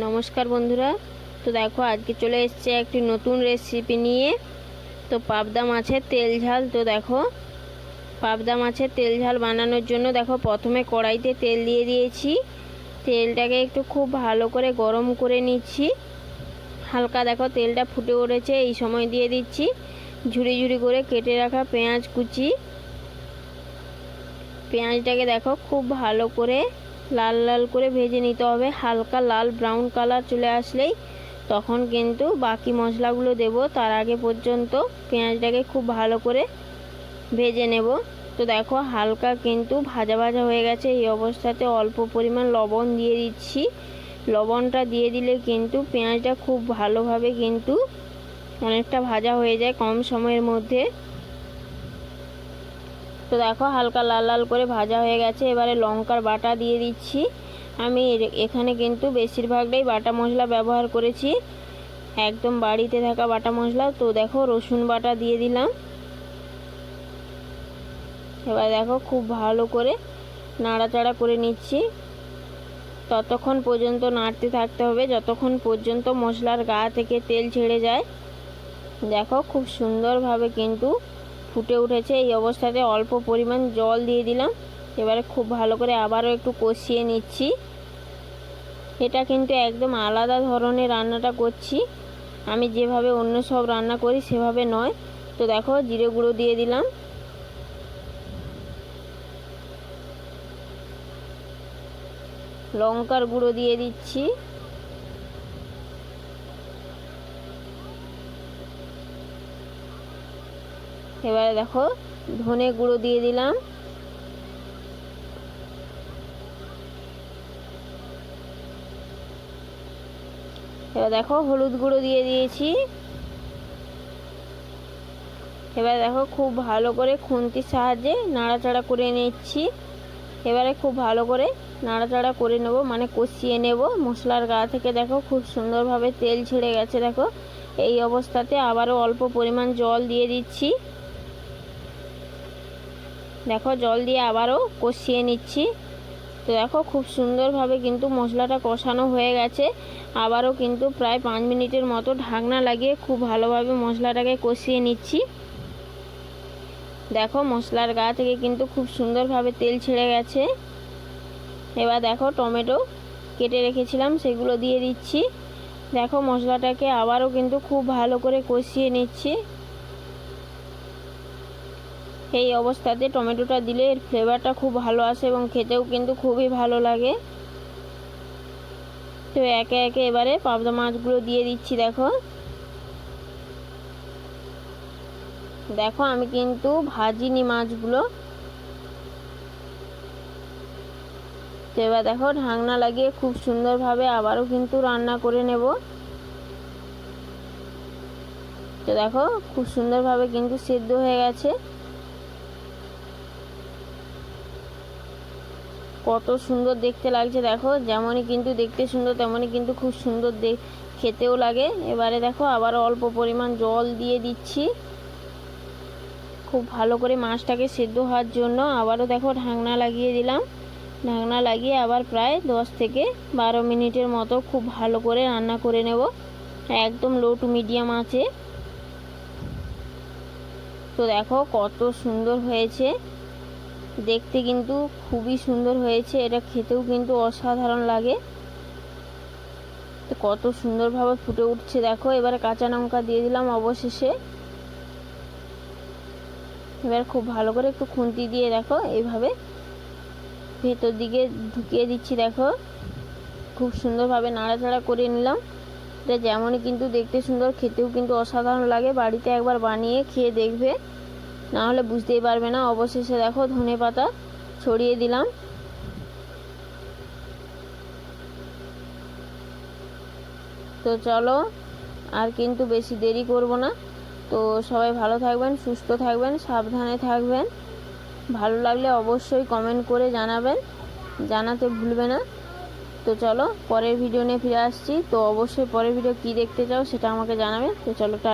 নমস্কার বন্ধুরা। তো দেখো, আজকে চলে এসছে একটি নতুন রেসিপি নিয়ে। তো পাবদা মাছের তেল ঝাল, তো দেখো, পাবদা মাছের তেল ঝাল বানানোর জন্য দেখো, প্রথমে কড়াইতে তেল দিয়ে দিয়েছি। তেলটাকে একটু খুব ভালো করে গরম করে নিচ্ছি। হালকা দেখো, তেলটা ফুটে উঠেছে, এই সময় দিয়ে দিচ্ছি। ঝুড়ি ঝুড়ি করে কেটে রাখা পেঁয়াজ কুচি। পেঁয়াজটাকে দেখো, খুব ভালো করে লাল লাল করে ভেজে নিতে হবে। হালকা লাল ব্রাউন কালার চলে আসলেই তখন কিন্তু বাকি মশলাগুলো দেব। তার আগে পর্যন্ত পেঁয়াজটাকে খুব ভালো করে ভেজে নেব। তো দেখো হালকা কিন্তু ভাজা ভাজা হয়ে গেছে। এই অবস্থাতে অল্প পরিমাণ লবণ দিয়ে দিচ্ছি। লবণটা দিয়ে দিলে কিন্তু পেঁয়াজটা খুব ভালোভাবে কিন্তু অনেকটা ভাজা হয়ে যায় কম সময়ের মধ্যে। তো দেখো হালকা লাল লাল করে ভাজা হয়ে গেছে, এবারে লঙ্কার বাটা দিয়ে দিচ্ছি। আমি এখানে কিন্তু বেশিরভাগটাই বাটা মশলা ব্যবহার করেছি। একদম বাড়িতে থাকা বাটা মশলা। তো দেখো রসুন বাটা দিয়ে দিলাম। এবার দেখো খুব ভালো করে নাড়াচাড়া করে নিচ্ছি। ততক্ষণ পর্যন্ত নাড়তে থাকতে হবে। যতক্ষণ পর্যন্ত মশলার গা থেকে তেল ছেড়ে যায়, দেখো খুব সুন্দরভাবে কিন্তু ফুটে উঠেছে। এই অবস্থাতে অল্প পরিমাণ জল দিয়ে দিলাম। এবারে খুব ভালো করে আবারও একটু কষিয়ে নিচ্ছি। এটা কিন্তু একদম আলাদা ধরনের রান্নাটা করছি। আমি যেভাবে অন্য সব রান্না করি সেভাবে নয়। তো দেখো, জিরে গুঁড়ো দিয়ে দিলাম। লঙ্কার গুঁড়ো দিয়ে দিচ্ছি। এবারে দেখো, ধনে গুঁড়ো দিয়ে দিলাম। এবার দেখো, হলুদ গুঁড়ো দিয়ে দিয়েছি। এবার দেখো, খুব ভালো করে খুন্তির সাহায্যে নাড়াচাড়া করে নিচ্ছি। এবারে খুব ভালো করে নাড়াচাড়া করে নেব মানে কষিয়ে নেব। মশলার গা থেকে দেখো, খুব সুন্দরভাবে তেল ছেড়ে গেছে, দেখো। এই অবস্থাতে আবারও অল্প পরিমাণ জল দিয়ে দিচ্ছি। দেখো, জল দিয়ে আবারও কষিয়ে নিচ্ছি। তো দেখো, খুব সুন্দরভাবে কিন্তু মশলাটা কষানো হয়ে গেছে। আবারও কিন্তু প্রায় পাঁচ মিনিটের মতো ঢাকনা লাগিয়ে খুব ভালোভাবে মশলাটাকে কষিয়ে নিচ্ছি। দেখো, মশলার গা থেকে কিন্তু খুব সুন্দরভাবে তেল ছেড়ে গেছে। এবার দেখো, টমেটো কেটে রেখেছিলাম, সেগুলো দিয়ে দিচ্ছি। দেখো, মশলাটাকে আবারও কিন্তু খুব ভালো করে কষিয়ে নিচ্ছি। এই অবস্থাতে টমেটোটা দিলে এর ফ্লেভারটা খুব ভালো আসে এবং খেতেও কিন্তু খুবই ভালো লাগে। তো একে একে এবারে পাবদা মাছগুলো দিয়ে দিচ্ছি, দেখো। দেখো, আমি কিন্তু ভাজিনি মাছগুলো। তো এবার দেখো, ঢাকনা লাগিয়ে খুব সুন্দরভাবে আবারও কিন্তু রান্না করে নেব। তো দেখো, খুব সুন্দরভাবে কিন্তু সেদ্ধ হয়ে গেছে। কত সুন্দর দেখতে লাগছে, দেখো। যেমনই কিন্তু দেখতে সুন্দর, তেমনই কিন্তু খুব সুন্দর খেতেও লাগে। এবারে দেখো, আবার অল্প পরিমাণ জল দিয়ে দিচ্ছি। খুব ভালো করে মাছটাকে সেদ্ধ হওয়ার জন্য আবারও দেখো, ঢাকনা লাগিয়ে দিলাম। ঢাকনা লাগিয়ে আবার প্রায় দশ থেকে বারো মিনিটের মতো খুব ভালো করে রান্না করে নেব। একদম লো টু মিডিয়াম আছে। তো দেখো, কত সুন্দর হয়েছে। দেখতে কিন্তু খুবই সুন্দর হয়েছে। এটা খেতেও কিন্তু অসাধারণ লাগে। তো কত সুন্দরভাবে ফুটে উঠছে দেখো। এবারে কাঁচা লঙ্কা দিয়ে দিলাম অবশেষে। এবার খুব ভালো করে একটু খুন্তি দিয়ে দেখো এইভাবে। ভেতর দিকে ঢুকিয়ে দিচ্ছি দেখো। খুব সুন্দরভাবে নাড়াচাড়া করে নিলাম। এটা যেমনই কিন্তু দেখতে সুন্দর, খেতেও কিন্তু অসাধারণ লাগে। বাড়িতে একবার বানিয়ে খেয়ে দেখবে। না হলে বুঝতেই পারবে না। অবশেষে দেখো ধনে পাতা ছড়িয়ে দিলাম। তো চলো, আর কিন্তু বেশি দেরি করব না। তো সবাই ভালো থাকবেন, সুস্থ থাকবেন, সাবধানে থাকবেন। ভালো লাগলে অবশ্যই কমেন্ট করে জানাবেন। জানাতে ভুলবে না। তো চলো, পরের ভিডিও নিয়ে ফিরে আসছি। তো অবশ্যই পরের ভিডিও কি দেখতে চাও সেটা আমাকে জানাবেন তো চলো